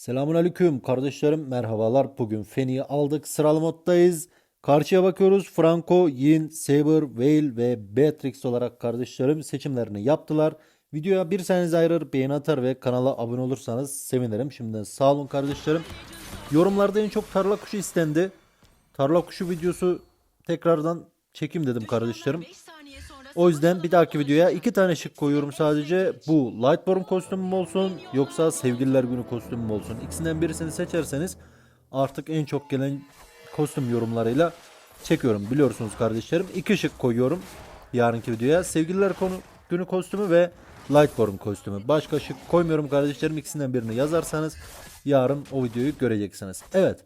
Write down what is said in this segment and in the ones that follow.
Selamun aleyküm kardeşlerim. Merhabalar. Bugün Feni'yi aldık. Sıralı moddayız. Karşıya bakıyoruz. Franco, Yin, Saber, Vale ve Beatrix olarak kardeşlerim seçimlerini yaptılar. Videoya bir saniye ayırır beğeni atar ve kanala abone olursanız sevinirim. Şimdiden sağ olun kardeşlerim. Yorumlarda en çok tarla kuşu istendi. Tarla kuşu videosu tekrardan çekim dedim kardeşlerim o yüzden bir dahaki videoya iki tane şık koyuyorum sadece. Bu Lightborn kostümüm olsun yoksa Sevgililer Günü kostümüm olsun. İkisinden birisini seçerseniz artık en çok gelen kostüm yorumlarıyla çekiyorum. Biliyorsunuz kardeşlerim. İki şık koyuyorum yarınki videoya. Sevgililer konu günü kostümü ve Lightborn kostümü. Başka şık koymuyorum kardeşlerim. İkisinden birini yazarsanız yarın o videoyu göreceksiniz. Evet.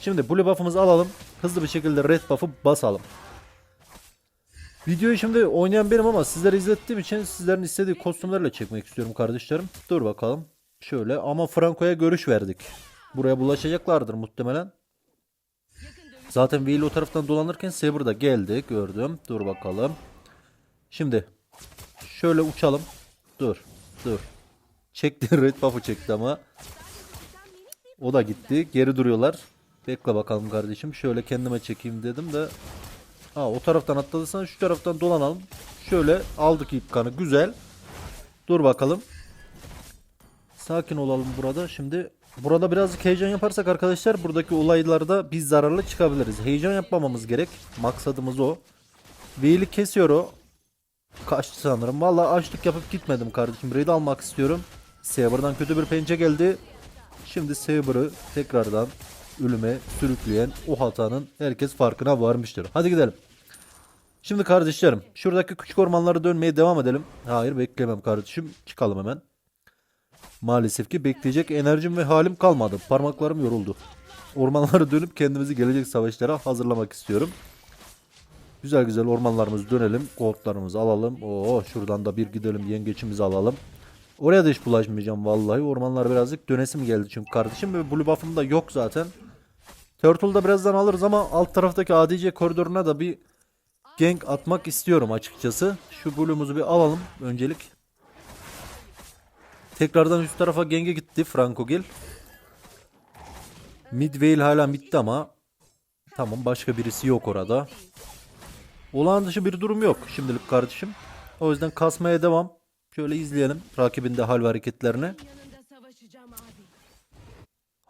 Şimdi blue buff'ımızı alalım. Hızlı bir şekilde red buff'ı basalım. Videoyu şimdi oynayan benim ama sizlere izlettiğim için sizlerin istediği kostümlerle çekmek istiyorum kardeşlerim. Dur bakalım. Şöyle ama Franco'ya görüş verdik. Buraya bulaşacaklardır muhtemelen. Zaten Veil o taraftan dolanırken Saber da geldi gördüm. Dur bakalım. Şimdi şöyle uçalım. Dur dur. Çekti red buff'ı çekti ama. O da gitti. Geri duruyorlar. Bekle bakalım kardeşim. Şöyle kendime çekeyim dedim de Ha o taraftan atladıysan şu taraftan dolanalım. Şöyle aldık ip kanı. Güzel. Dur bakalım. Sakin olalım burada. Şimdi burada birazcık heyecan yaparsak arkadaşlar buradaki olaylarda biz zararlı çıkabiliriz. Heyecan yapmamamız gerek. Maksadımız o. Veil'i kesiyor o. Kaçtı sanırım. Valla açlık yapıp gitmedim kardeşim. Raid almak istiyorum. Saber'dan kötü bir pençe geldi. Şimdi Saber'ı tekrardan ölüme sürükleyen o hatanın herkes farkına varmıştır. Hadi gidelim. Şimdi kardeşlerim şuradaki küçük ormanlara dönmeye devam edelim. Hayır beklemem kardeşim. Çıkalım hemen. Maalesef ki bekleyecek enerjim ve halim kalmadı. Parmaklarım yoruldu. Ormanlara dönüp kendimizi gelecek savaşlara hazırlamak istiyorum. Güzel güzel ormanlarımızı dönelim. Goldlarımızı alalım. Oo şuradan da bir gidelim yengeçimizi alalım. Oraya da hiç bulaşmayacağım vallahi. Ormanlar birazcık dönesim geldi çünkü kardeşim. Ve blue buff'ım da yok zaten. Turtle'da birazdan alırız ama alt taraftaki ADC koridoruna da bir gank atmak istiyorum açıkçası. Şu blue'umuzu bir alalım öncelik. Tekrardan üst tarafa genge gitti Franco Gil. Midvale hala midde ama tamam başka birisi yok orada. Olağan dışı bir durum yok şimdilik kardeşim. O yüzden kasmaya devam. Şöyle izleyelim rakibin de hal ve hareketlerini.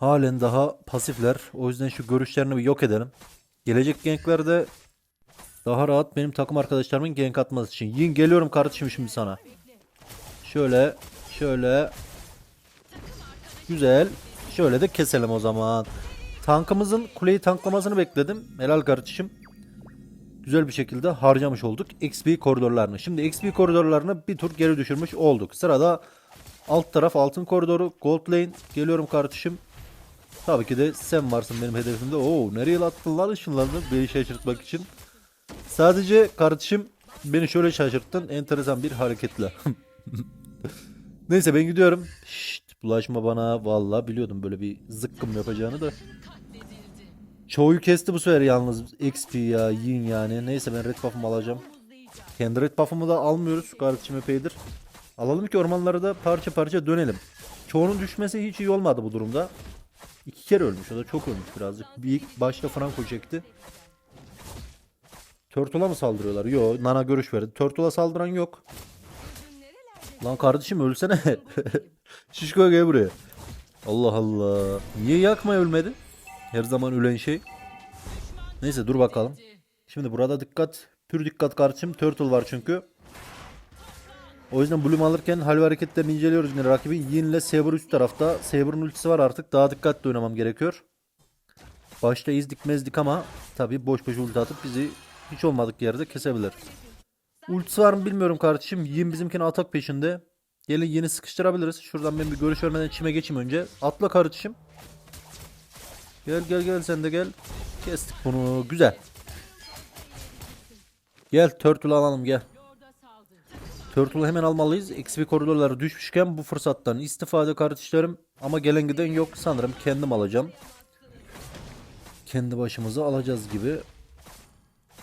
Halen daha pasifler. O yüzden şu görüşlerini bir yok edelim. Gelecek ganklerde daha rahat benim takım arkadaşlarımın gank atması için. Yin geliyorum kardeşim şimdi sana. Şöyle şöyle güzel. Şöyle de keselim o zaman. Tankımızın kuleyi tanklamasını bekledim. Helal kardeşim. Güzel bir şekilde harcamış olduk XP koridorlarını. Şimdi XP koridorlarını bir tur geri düşürmüş olduk. Sırada alt taraf altın koridoru Gold Lane. Geliyorum kardeşim. Tabii ki de sen varsın benim hedefimde. Oo nereye attın lan ışınlarını beni şaşırtmak için. Sadece kardeşim beni şöyle şaşırttın. Enteresan bir hareketle. Neyse ben gidiyorum. Şşt bulaşma bana. Vallahi biliyordum böyle bir zıkkım yapacağını da. Çoğuyu kesti bu sefer yalnız. XP ya yin yani. Neyse ben red buff'ımı alacağım. Kendi red buff'ımı da almıyoruz. Kardeşim epeydir. Alalım ki ormanlara da parça parça dönelim. Çoğunun düşmesi hiç iyi olmadı bu durumda. İki kere ölmüş. O da çok ölmüş birazcık. Bir başta Franco çekti. Turtle'a mı saldırıyorlar? Yok. Nana görüş verdi. Turtle'a saldıran yok. Lan kardeşim ölsene. Şişko gel buraya. Allah Allah. Niye yakmaya ölmedi? Her zaman ölen şey. Neyse dur bakalım. Şimdi burada dikkat. Pür dikkat kardeşim. Turtle var çünkü. O yüzden Bloom alırken hal ve hareketlerini inceliyoruz yine. Rakibin Yin ile Saber üst tarafta. Saber'ın ultisi var artık. Daha dikkatli oynamam gerekiyor. Başta iz dikmezdik ama tabi boş boş ulti atıp bizi hiç olmadık yerde kesebilir. Ultisi var mı bilmiyorum kardeşim. Yin bizimkine atak peşinde. Gelin Yin'i sıkıştırabiliriz. Şuradan ben bir görüş vermeden çime geçeyim önce. Atla kardeşim. Gel gel gel sen de gel. Kestik bunu. Güzel. Gel Turtle alalım gel. Turtle'ı hemen almalıyız. XP koridorları düşmüşken bu fırsattan istifade kardeşlerim. Ama gelen giden yok. Sanırım kendim alacağım. Kendi başımıza alacağız gibi.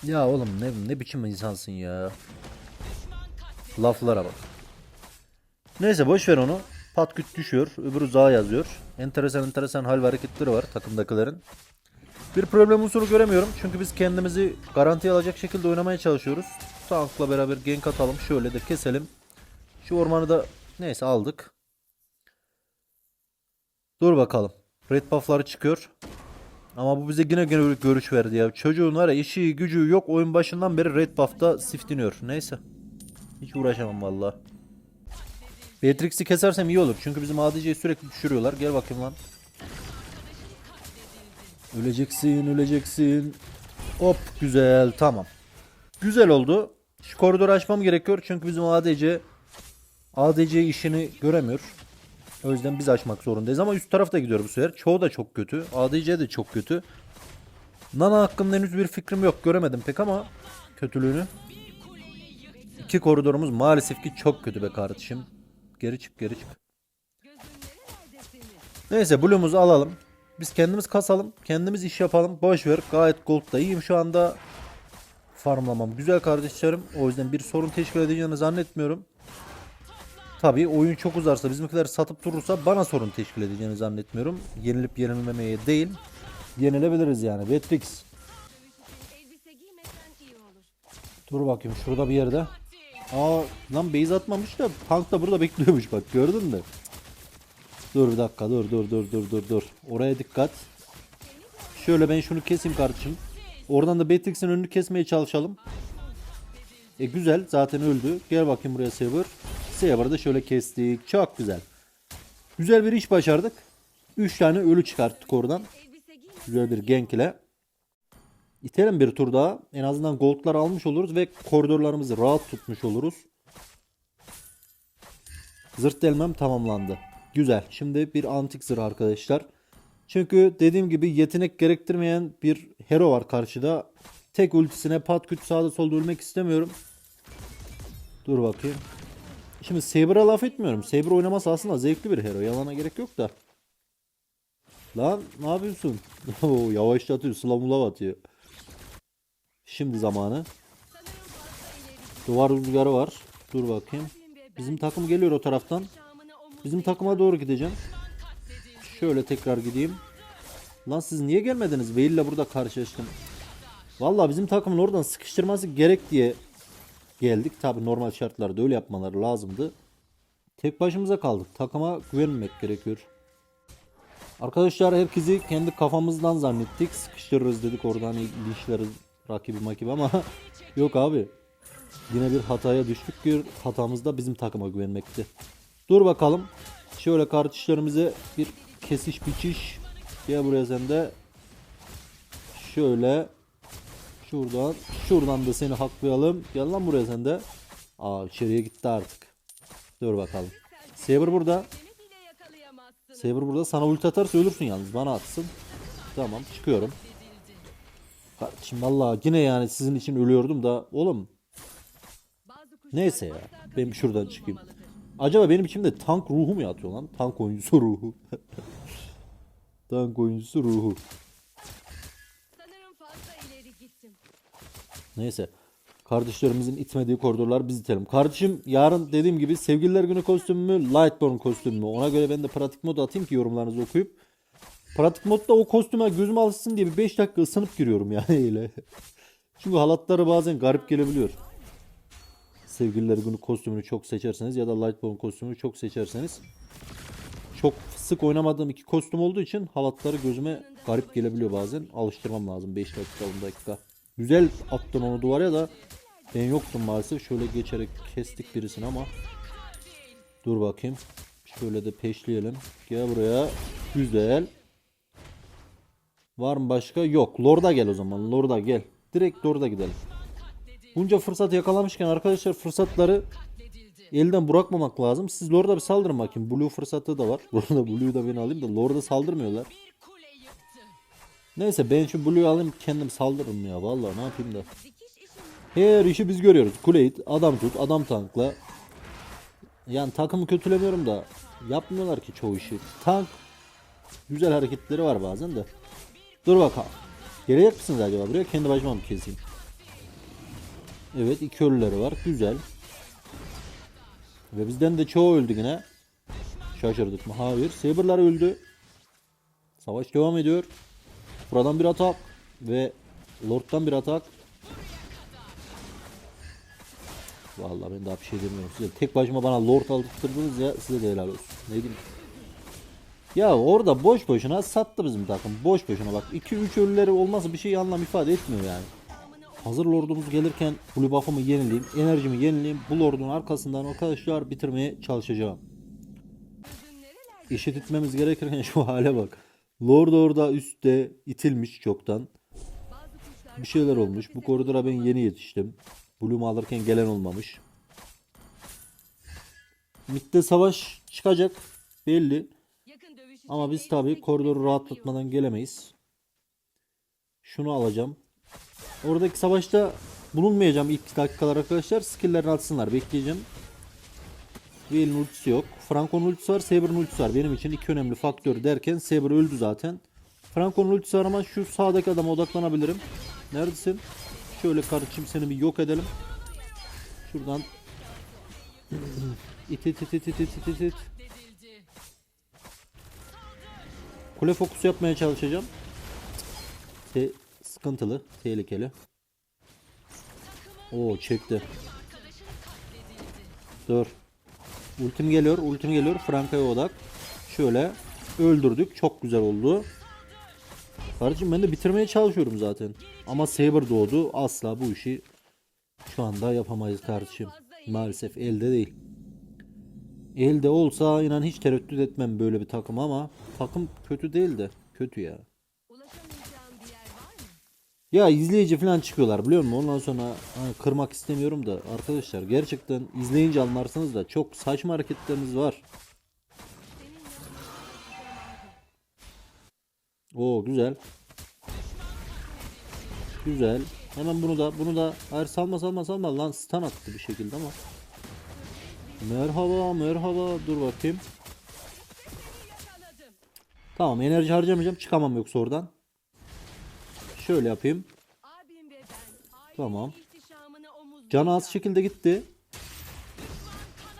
Ya oğlum ne, ne biçim insansın ya. Laflara bak. Neyse boş ver onu. Patküt düşüyor. Öbürü za yazıyor. Enteresan enteresan hal ve hareketleri var takımdakilerin. Bir problem unsuru göremiyorum. Çünkü biz kendimizi garantiye alacak şekilde oynamaya çalışıyoruz. Tankla beraber gank atalım. Şöyle de keselim. Şu ormanı da neyse aldık. Dur bakalım. Red buff'ları çıkıyor. Ama bu bize yine gene görüş verdi ya. Çocuğun var ya işi gücü yok. Oyun başından beri red buff'ta siftiniyor. Neyse. Hiç uğraşamam valla. Beatrix'i kesersem iyi olur. Çünkü bizim ADC'yi sürekli düşürüyorlar. Gel bakayım lan. Öleceksin, öleceksin. Hop güzel, tamam. Güzel oldu. Şu koridoru açmam gerekiyor çünkü bizim ADC ADC işini göremiyor. O yüzden biz açmak zorundayız ama üst tarafta gidiyor bu sefer. Çoğu da çok kötü. ADC de çok kötü. Nana hakkında henüz bir fikrim yok. Göremedim pek ama kötülüğünü. İki koridorumuz maalesef ki çok kötü be kardeşim. Geri çık geri çık. Neyse Blue'umuzu alalım. Biz kendimiz kasalım. Kendimiz iş yapalım. Boş ver. Gayet gold'da iyiyim şu anda. Farmlamam güzel kardeşlerim. O yüzden bir sorun teşkil edeceğini zannetmiyorum. Tabii oyun çok uzarsa bizimkiler satıp durursa bana sorun teşkil edeceğini zannetmiyorum. Yenilip yenilmemeye değil. Yenilebiliriz yani. Olur. Dur bakayım şurada bir yerde. Aa lan base atmamış da tank da burada bekliyormuş bak gördün mü? Dur bir dakika dur dur dur dur dur dur. Oraya dikkat. Şöyle ben şunu keseyim kardeşim. Oradan da Beatrix'in önünü kesmeye çalışalım. E güzel zaten öldü. Gel bakayım buraya Saber. Saber'ı da şöyle kestik. Çok güzel. Güzel bir iş başardık. 3 tane ölü çıkarttık oradan. Güzel bir gank ile. İtelim bir tur daha. En azından goldlar almış oluruz ve koridorlarımızı rahat tutmuş oluruz. Zırt delmem tamamlandı. Güzel. Şimdi bir antik zırh arkadaşlar. Çünkü dediğim gibi yetenek gerektirmeyen bir hero var karşıda. Tek ultisine pat küt sağda solda ölmek istemiyorum. Dur bakayım. Şimdi Saber'a laf etmiyorum. Saber oynaması aslında zevkli bir hero. Yalana gerek yok da. Lan ne yapıyorsun? Yavaşlatıyor. Slamula atıyor. Şimdi zamanı. Duvar rüzgarı var. Dur bakayım. Bizim takım geliyor o taraftan. Bizim takıma doğru gideceğim. Şöyle tekrar gideyim. Lan siz niye gelmediniz? Veil'le burada karşılaştım. Vallahi bizim takımın oradan sıkıştırması gerek diye geldik. Tabi normal şartlarda öyle yapmaları lazımdı. Tek başımıza kaldık. Takıma güvenmemek gerekiyor. Arkadaşlar herkesi kendi kafamızdan zannettik. Sıkıştırırız dedik oradan linçleriz rakibi makibi ama yok abi. Yine bir hataya düştük ki hatamız da bizim takıma güvenmekti. Dur bakalım. Şöyle kardeşlerimize bir kesiş biçiş. Gel buraya sen de. Şöyle. Şuradan. Şuradan da seni haklayalım. Gel lan buraya sen de. Aa içeriye gitti artık. Dur bakalım. Saber burada. Saber burada. Sana ulti atarsa ölürsün yalnız. Bana atsın. Tamam çıkıyorum. Kardeşim vallahi yine yani sizin için ölüyordum da. Oğlum Neyse ya, ben şuradan çıkayım. Acaba benim içimde tank ruhu mu yatıyor lan? Tank oyuncusu ruhu. tank oyuncusu ruhu. Sanırım fazla ileri gittim. Neyse. Kardeşlerimizin itmediği koridorlar biz itelim. Kardeşim yarın dediğim gibi sevgililer günü kostümü mü Lightborn kostümü mü? Ona göre ben de pratik mod atayım ki yorumlarınızı okuyup. Pratik modda o kostüme gözüm alışsın diye bir 5 dakika ısınıp giriyorum yani öyle. Çünkü halatları bazen garip gelebiliyor. Sevgililer günü kostümünü çok seçerseniz ya da Lightborn kostümünü çok seçerseniz çok sık oynamadığım iki kostüm olduğu için halatları gözüme garip gelebiliyor bazen. Alıştırmam lazım 5 dakika 10 dakika. Güzel attın onu duvara da ben yoktum maalesef. Şöyle geçerek kestik birisini ama. Dur bakayım. Şöyle de peşleyelim. Gel buraya. Güzel. Var mı başka? Yok. Lord'a gel o zaman. Lord'a gel. Direkt Lord'a gidelim. Bunca fırsat yakalamışken arkadaşlar fırsatları elden bırakmamak lazım. Siz Lord'a bir saldırın bakayım. Blue fırsatı da var. Burada Blue'yu da ben alayım da Lord'a saldırmıyorlar. Neyse ben şu Blue'yu alayım kendim saldırırım ya. Vallahi ne yapayım da. Her işi biz görüyoruz. Kuleyit, adam tut, adam tankla. Yani takımı kötülemiyorum da yapmıyorlar ki çoğu işi. Tank güzel hareketleri var bazen de. Dur bakalım. Gelecek misiniz acaba buraya? Kendi başıma mı keseyim? Evet iki ölüleri var. Güzel. Ve bizden de çoğu öldü yine. Şaşırdık mı? Hayır. Saber'lar öldü. Savaş devam ediyor. Buradan bir atak ve Lord'dan bir atak. Vallahi ben daha bir şey demiyorum size. Tek başıma bana Lord aldırttırdınız ya size de helal olsun. Ne diyeyim? Ya orada boş boşuna sattı bizim takım. Boş boşuna bak. 2-3 ölüleri olmasa bir şey anlam ifade etmiyor yani. Hazır lordumuz gelirken blue buff'ımı yenileyim, enerjimi yenileyim. Bu lordun arkasından arkadaşlar bitirmeye çalışacağım. Eşit etmemiz gerekirken şu hale bak. Lord orada üstte itilmiş çoktan. Bir şeyler olmuş. Bu koridora ben yeni yetiştim. Bloom'u alırken gelen olmamış. Mid'de savaş çıkacak. Belli. Ama biz tabi koridoru rahatlatmadan gelemeyiz. Şunu alacağım. Oradaki savaşta bulunmayacağım ilk dakikalar arkadaşlar. Skill'lerini atsınlar. Bekleyeceğim. Vayne'in ultisi yok. Franco'nun ultisi var. Saber'ın ultisi var. Benim için iki önemli faktör derken Saber öldü zaten. Franco'nun ultisi var ama şu sağdaki adama odaklanabilirim. Neredesin? Şöyle kardeşim seni bir yok edelim. Şuradan it it it it it it it it. Kule fokusu yapmaya çalışacağım. Te sıkıntılı, tehlikeli. Oo çekti. Dur. Ultim geliyor, ultim geliyor. Franka'ya odak. Şöyle öldürdük. Çok güzel oldu. Kardeşim ben de bitirmeye çalışıyorum zaten. Ama Saber doğdu. Asla bu işi şu anda yapamayız kardeşim. Maalesef elde değil. Elde olsa inan hiç tereddüt etmem böyle bir takım ama takım kötü değil de kötü ya. Ulaşamayacağım bir yer var mı? Ya izleyici falan çıkıyorlar biliyor musun? Ondan sonra hani kırmak istemiyorum da arkadaşlar gerçekten izleyince anlarsınız da çok saçma hareketleriniz var. Oo güzel. Güzel. Hemen bunu da bunu da hayır salma salma salma lan stun attı bir şekilde ama. Merhaba merhaba dur bakayım. Tamam enerji harcamayacağım çıkamam yoksa oradan. Şöyle yapayım. Tamam. Canı az şekilde gitti.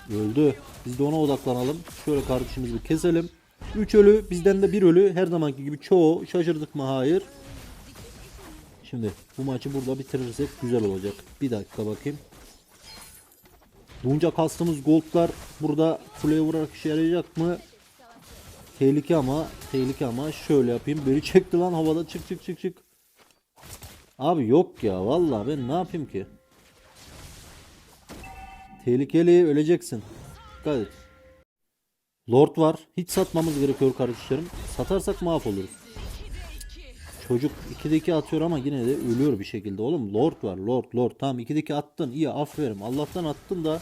Öldü. Biz de ona odaklanalım. Şöyle kardeşimizi bir keselim. 3 ölü bizden de bir ölü. Her zamanki gibi çoğu. Şaşırdık mı? Hayır. Şimdi bu maçı burada bitirirsek güzel olacak. Bir dakika bakayım. Bunca kastığımız goldlar burada kuleye vurarak işe yarayacak mı? Tehlike ama tehlike ama şöyle yapayım. Beni çekti lan havada çık çık çık çık. Abi yok ya vallahi ben ne yapayım ki? Tehlikeli öleceksin. Dikkat et. Lord var. Hiç satmamız gerekiyor kardeşlerim. Satarsak mahvoluruz. Çocuk 2'de 2 atıyor ama yine de ölüyor bir şekilde. Oğlum Lord var. Lord Lord. Tamam 2'de 2 attın. İyi aferin. Allah'tan attın da.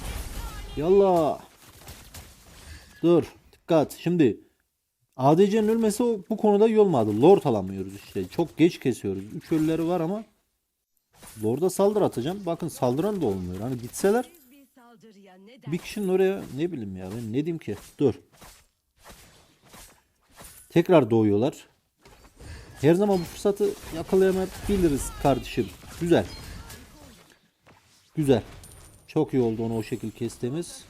Yallah. Dur. Dikkat. Şimdi ADC'nin ölmesi bu konuda iyi olmadı. Lord alamıyoruz işte. Çok geç kesiyoruz. 3 ölüleri var ama Lord'a saldır atacağım. Bakın saldıran da olmuyor. Hani gitseler bir kişinin oraya ne bileyim ya ben ne diyeyim ki? Dur. Tekrar doğuyorlar. Her zaman bu fırsatı yakalayamayabiliriz kardeşim. Güzel. Güzel. Çok iyi oldu onu o şekil kestiğimiz.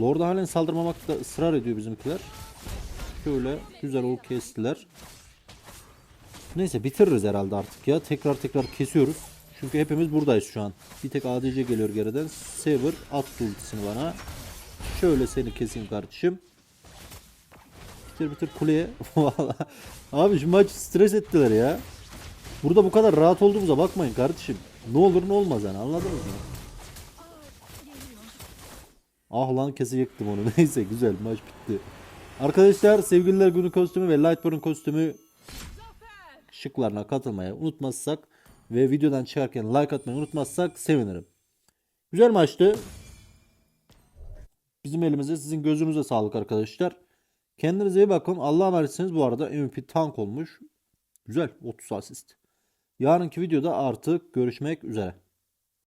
Lord'a halen saldırmamakta ısrar ediyor bizimkiler. Şöyle güzel o kestiler. Neyse bitiririz herhalde artık ya. Tekrar tekrar kesiyoruz. Çünkü hepimiz buradayız şu an. Bir tek ADC geliyor geriden. Saber attı ultisini bana. Şöyle seni keseyim kardeşim. Bitir bitir kuleye. Vallahi. Abi şu maç stres ettiler ya. Burada bu kadar rahat olduğumuza bakmayın kardeşim. Ne olur ne olmaz yani anladınız mı? Ah lan kesecektim onu. Neyse güzel maç bitti. Arkadaşlar sevgililer günü kostümü ve Lightborn kostümü şıklarına katılmayı unutmazsak ve videodan çıkarken like atmayı unutmazsak sevinirim. Güzel maçtı. Bizim elimize sizin gözünüze sağlık arkadaşlar. Kendinize iyi bakın. Allah'a emanetsiniz. Bu arada MVP tank olmuş. Güzel 30 asist. Yarınki videoda artık görüşmek üzere.